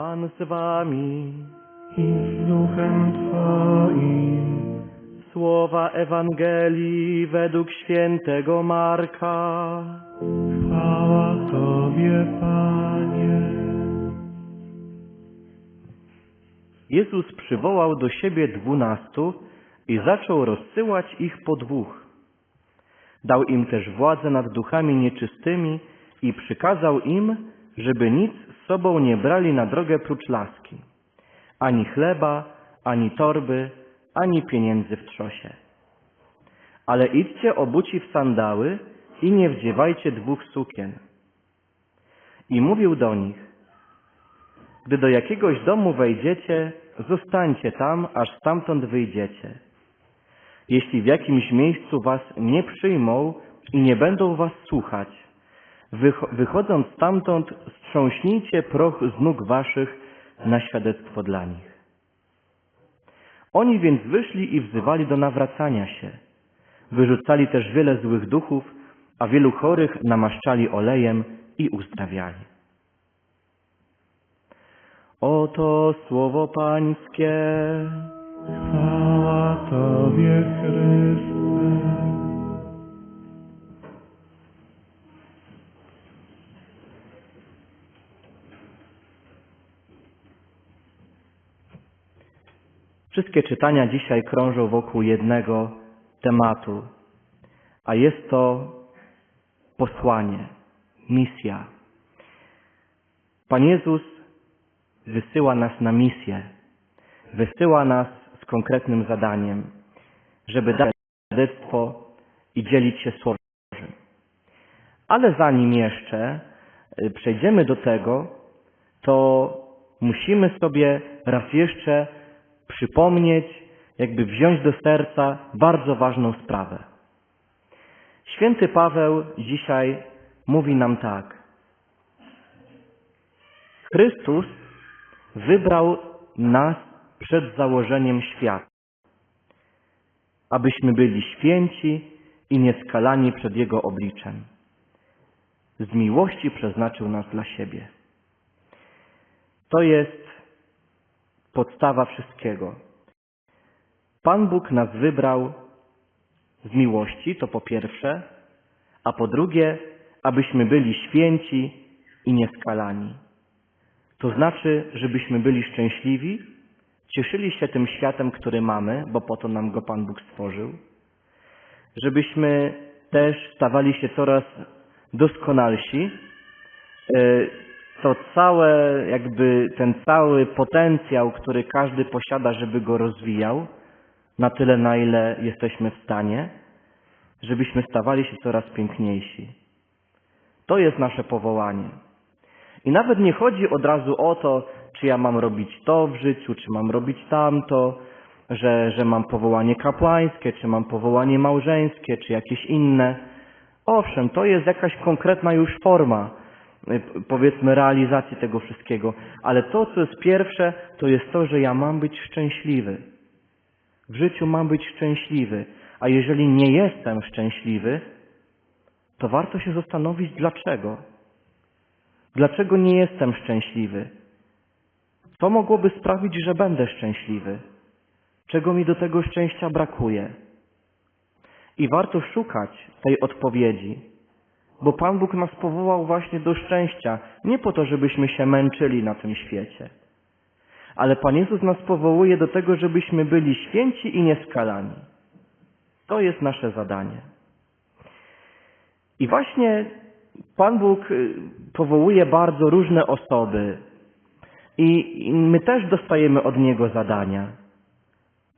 Pan z wami. i z duchem Twoim. Słowa Ewangelii według świętego Marka. Chwała Tobie, Panie. Jezus przywołał do siebie dwunastu i zaczął rozsyłać ich po dwóch. Dał im też władzę nad duchami nieczystymi i przykazał im, żeby nic z sobą nie brali na drogę prócz laski. Ani chleba, ani torby, ani pieniędzy w trzosie. Ale idźcie obuci w sandały i nie wdziewajcie dwóch sukien. I mówił do nich, gdy do jakiegoś domu wejdziecie, zostańcie tam, aż stamtąd wyjdziecie. Jeśli w jakimś miejscu was nie przyjmą i nie będą was słuchać, wychodząc stamtąd, strząśnijcie proch z nóg waszych na świadectwo dla nich. Oni więc wyszli i wzywali do nawracania się. Wyrzucali też wiele złych duchów, a wielu chorych namaszczali olejem i uzdrawiali. Oto słowo Pańskie. Chwała Tobie, Chryste. Wszystkie czytania dzisiaj krążą wokół jednego tematu, a jest to posłanie, misja. Pan Jezus wysyła nas na misję, wysyła nas z konkretnym zadaniem, żeby dać świadectwo i dzielić się Słowem Bożym. Ale zanim jeszcze y, przejdziemy do tego, to musimy sobie raz jeszcze przypomnieć, jakby wziąć do serca bardzo ważną sprawę. Święty Paweł dzisiaj mówi nam tak. Chrystus wybrał nas przed założeniem świata, abyśmy byli święci i nieskalani przed Jego obliczem. Z miłości przeznaczył nas dla siebie. To jest podstawa wszystkiego. Pan Bóg nas wybrał z miłości, to po pierwsze, a po drugie, abyśmy byli święci i nieskalani. To znaczy, żebyśmy byli szczęśliwi, cieszyli się tym światem, który mamy, bo po to nam go Pan Bóg stworzył, żebyśmy też stawali się coraz doskonalsi, e, to całe, jakby ten cały potencjał, który każdy posiada, żeby go rozwijał, na tyle, na ile jesteśmy w stanie, żebyśmy stawali się coraz piękniejsi. To jest nasze powołanie. I nawet nie chodzi od razu o to, czy ja mam robić to w życiu, czy mam robić tamto, że, że mam powołanie kapłańskie, czy mam powołanie małżeńskie, czy jakieś inne. Owszem, to jest jakaś konkretna już forma, powiedzmy, realizacji tego wszystkiego. Ale to, co jest pierwsze, to jest to, że ja mam być szczęśliwy. W życiu mam być szczęśliwy. A jeżeli nie jestem szczęśliwy, to warto się zastanowić, dlaczego. Dlaczego nie jestem szczęśliwy? Co mogłoby sprawić, że będę szczęśliwy? Czego mi do tego szczęścia brakuje? I warto szukać tej odpowiedzi, bo Pan Bóg nas powołał właśnie do szczęścia, nie po to, żebyśmy się męczyli na tym świecie, ale Pan Jezus nas powołuje do tego, żebyśmy byli święci i nieskalani. To jest nasze zadanie. I właśnie Pan Bóg y, powołuje bardzo różne osoby i my też dostajemy od Niego zadania.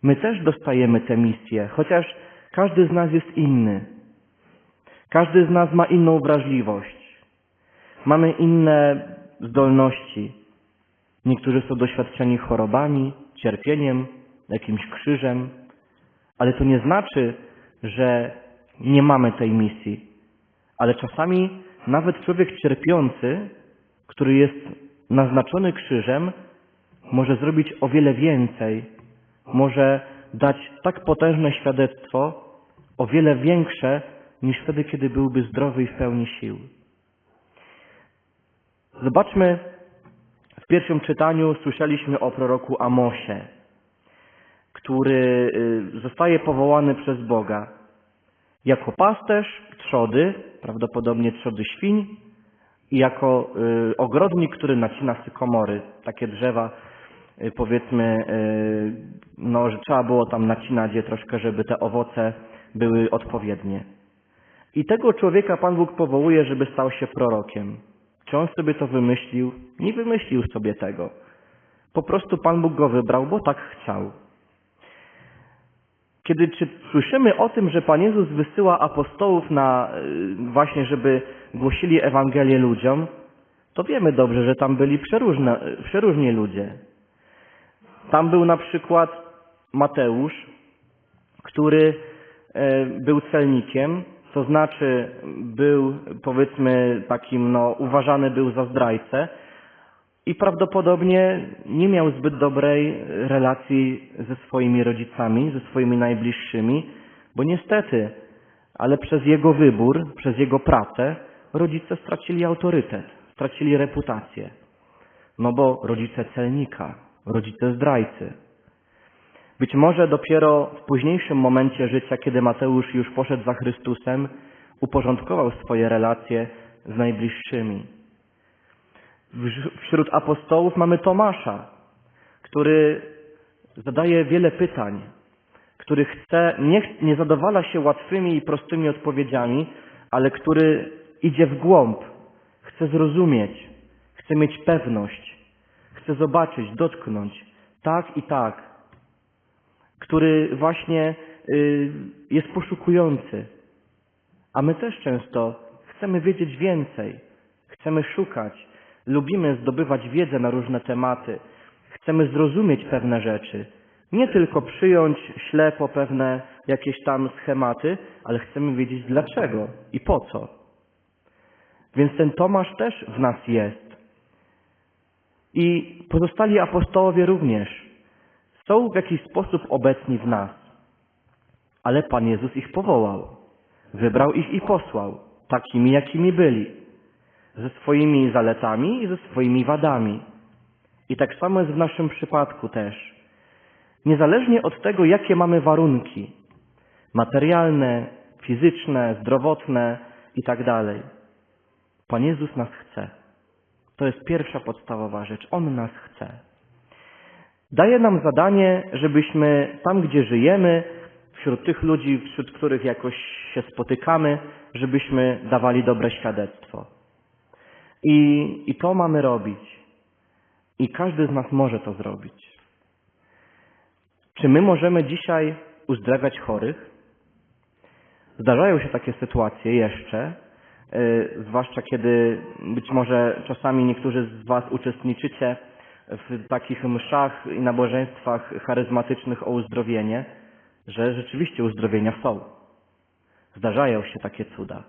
My też dostajemy te misje, chociaż każdy z nas jest inny. Każdy z nas ma inną wrażliwość. Mamy inne zdolności. Niektórzy są doświadczeni chorobami, cierpieniem, jakimś krzyżem, ale to nie znaczy, że nie mamy tej misji. Ale czasami nawet człowiek cierpiący, który jest naznaczony krzyżem, może zrobić o wiele więcej, może dać tak potężne świadectwo, o wiele większe niż wtedy, kiedy byłby zdrowy i w pełni sił. Zobaczmy w pierwszym czytaniu słyszeliśmy o proroku Amosie, który y, zostaje powołany przez Boga jako pasterz trzody, prawdopodobnie trzody świń, i jako y, ogrodnik, który nacina sykomory, takie drzewa, y, powiedzmy, no, że trzeba było tam nacinać je troszkę, żeby te owoce były odpowiednie. I tego człowieka Pan Bóg powołuje, żeby stał się prorokiem. Czy on sobie to wymyślił? Nie wymyślił sobie tego. Po prostu Pan Bóg go wybrał, bo tak chciał. Kiedy słyszymy o tym, że Pan Jezus wysyła apostołów na y, właśnie, żeby głosili Ewangelię ludziom, to wiemy dobrze, że tam byli przeróżne, przeróżni ludzie. Tam był na przykład Mateusz, który e, był celnikiem, to znaczy był powiedzmy takim, no uważany był za zdrajcę i prawdopodobnie nie miał zbyt dobrej relacji ze swoimi rodzicami, ze swoimi najbliższymi, bo niestety, ale przez jego wybór, przez jego pracę rodzice stracili autorytet, stracili reputację. No bo rodzice celnika, rodzice zdrajcy. Być może dopiero w późniejszym momencie życia, kiedy Mateusz już poszedł za Chrystusem, uporządkował swoje relacje z najbliższymi. Wśród apostołów mamy Tomasza, który zadaje wiele pytań, który chce, nie, nie zadowala się łatwymi i prostymi odpowiedziami, ale który idzie w głąb, chce zrozumieć, chce mieć pewność, chce zobaczyć, dotknąć, tak i tak, który właśnie y, jest poszukujący. A my też często chcemy wiedzieć więcej, chcemy szukać, lubimy zdobywać wiedzę na różne tematy, chcemy zrozumieć pewne rzeczy. Nie tylko przyjąć ślepo pewne jakieś tam schematy, ale chcemy wiedzieć dlaczego i po co. Więc ten Tomasz też w nas jest. I pozostali apostołowie również są w jakiś sposób obecni w nas. Ale Pan Jezus ich powołał. Wybrał ich i posłał, takimi jakimi byli. Ze swoimi zaletami i ze swoimi wadami. I tak samo jest w naszym przypadku też. Niezależnie od tego, jakie mamy warunki materialne, fizyczne, zdrowotne i tak. Pan Jezus nas chce. To jest pierwsza podstawowa rzecz. On nas chce. Daje nam zadanie, żebyśmy tam, gdzie żyjemy, wśród tych ludzi, wśród których jakoś się spotykamy, żebyśmy dawali dobre świadectwo. I, I to mamy robić. I każdy z nas może to zrobić. Czy my możemy dzisiaj uzdrawiać chorych? Zdarzają się takie sytuacje jeszcze, yy, zwłaszcza kiedy być może czasami niektórzy z Was uczestniczycie w takich mszach i nabożeństwach charyzmatycznych o uzdrowienie, że rzeczywiście uzdrowienia są. Zdarzają się takie cuda.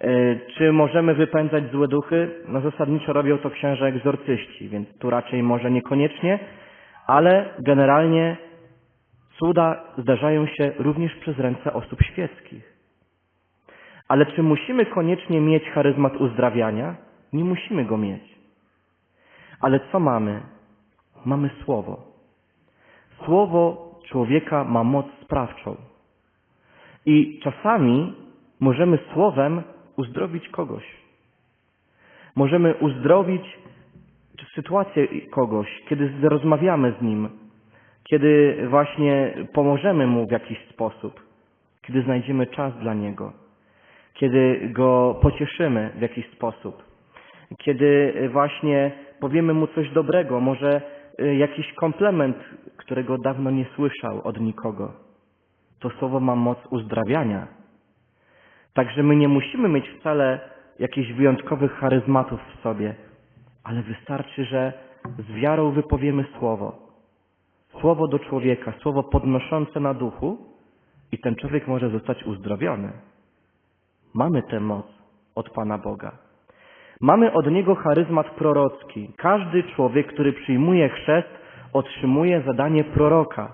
Yy, Czy możemy wypędzać złe duchy? No zasadniczo robią to księże egzorcyści, więc tu raczej może niekoniecznie, ale generalnie cuda zdarzają się również przez ręce osób świeckich. Ale czy musimy koniecznie mieć charyzmat uzdrawiania? Nie musimy go mieć. Ale co mamy? Mamy słowo. Słowo człowieka ma moc sprawczą. I czasami możemy słowem uzdrowić kogoś. Możemy uzdrowić sytuację kogoś, kiedy rozmawiamy z nim, kiedy właśnie pomożemy mu w jakiś sposób, kiedy znajdziemy czas dla niego, kiedy go pocieszymy w jakiś sposób, kiedy właśnie powiemy mu coś dobrego, może y, jakiś komplement, którego dawno nie słyszał od nikogo. To słowo ma moc uzdrawiania. Także my nie musimy mieć wcale jakichś wyjątkowych charyzmatów w sobie, ale wystarczy, że z wiarą wypowiemy słowo. Słowo do człowieka, słowo podnoszące na duchu i ten człowiek może zostać uzdrowiony. Mamy tę moc od Pana Boga. Mamy od Niego charyzmat prorocki. Każdy człowiek, który przyjmuje chrzest, otrzymuje zadanie proroka.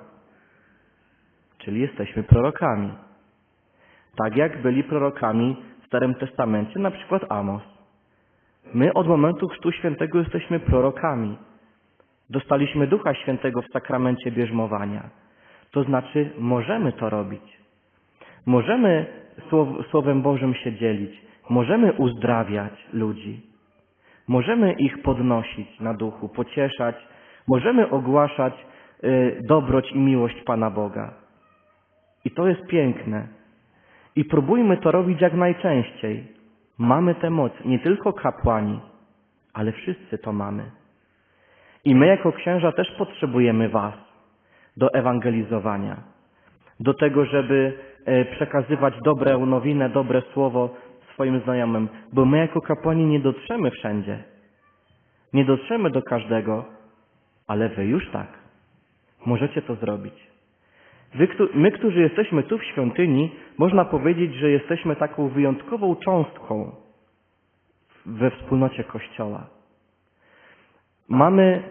Czyli jesteśmy prorokami. Tak jak byli prorokami w Starym Testamencie, na przykład Amos. My od momentu Chrztu Świętego jesteśmy prorokami. Dostaliśmy Ducha Świętego w sakramencie bierzmowania. To znaczy, możemy to robić. Możemy Słow- Słowem Bożym się dzielić. Możemy uzdrawiać ludzi. Możemy ich podnosić na duchu, pocieszać. Możemy ogłaszać y, dobroć i miłość Pana Boga. I to jest piękne. I próbujmy to robić jak najczęściej. Mamy tę moc, nie tylko kapłani, ale wszyscy to mamy. I my jako księża też potrzebujemy Was do ewangelizowania, do tego, żeby e, przekazywać dobrą nowinę, dobre słowo swoim znajomym, bo my jako kapłani nie dotrzemy wszędzie. Nie dotrzemy do każdego, ale Wy już tak. Możecie to zrobić. Wy, my, którzy jesteśmy tu w świątyni, można powiedzieć, że jesteśmy taką wyjątkową cząstką we wspólnocie Kościoła. Mamy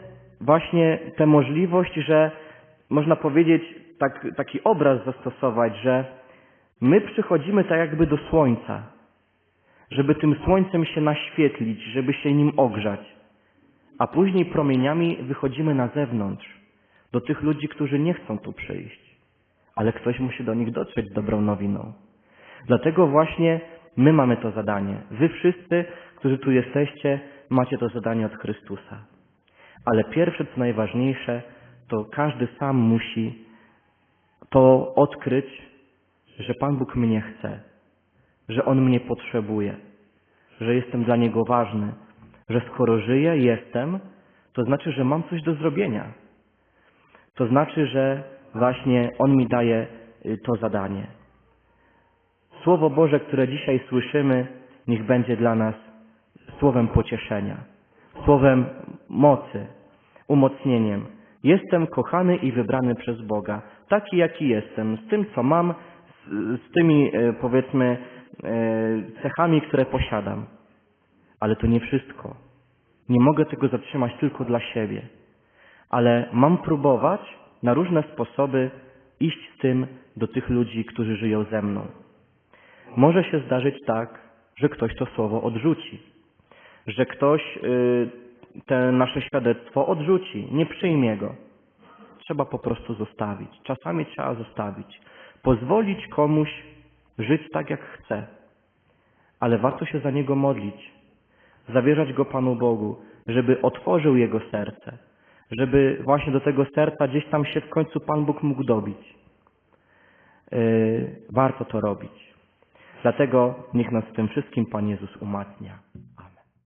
właśnie tę możliwość, że można powiedzieć, tak, taki obraz zastosować, że my przychodzimy tak jakby do słońca, żeby tym słońcem się naświetlić, żeby się nim ogrzać, a później promieniami wychodzimy na zewnątrz, do tych ludzi, którzy nie chcą tu przyjść ale ktoś musi do nich dotrzeć dobrą nowiną. Dlatego właśnie my mamy to zadanie. Wy wszyscy, którzy tu jesteście, macie to zadanie od Chrystusa. Ale pierwsze, co najważniejsze, to każdy sam musi to odkryć, że Pan Bóg mnie chce, że On mnie potrzebuje, że jestem dla Niego ważny, że skoro żyję, jestem, to znaczy, że mam coś do zrobienia. To znaczy, że właśnie On mi daje y, to zadanie. Słowo Boże, które dzisiaj słyszymy, niech będzie dla nas słowem pocieszenia, słowem mocy, umocnieniem. Jestem kochany i wybrany przez Boga, taki jaki jestem, z tym co mam, z, tymi e, powiedzmy cechami, które posiadam. Ale to nie wszystko. Nie mogę tego zatrzymać tylko dla siebie ale mam próbować na różne sposoby iść z tym do tych ludzi, którzy żyją ze mną. Może się zdarzyć tak, że ktoś to słowo odrzuci, że ktoś y, te nasze świadectwo odrzuci, nie przyjmie go. Trzeba po prostu zostawić. Czasami trzeba zostawić. Pozwolić komuś żyć tak, jak chce, ale warto się za niego modlić, zawierzać go Panu Bogu, żeby otworzył jego serce, żeby właśnie do tego serca gdzieś tam się w końcu Pan Bóg mógł dobić. Yy, warto to robić. Dlatego niech nas w tym wszystkim Pan Jezus umacnia.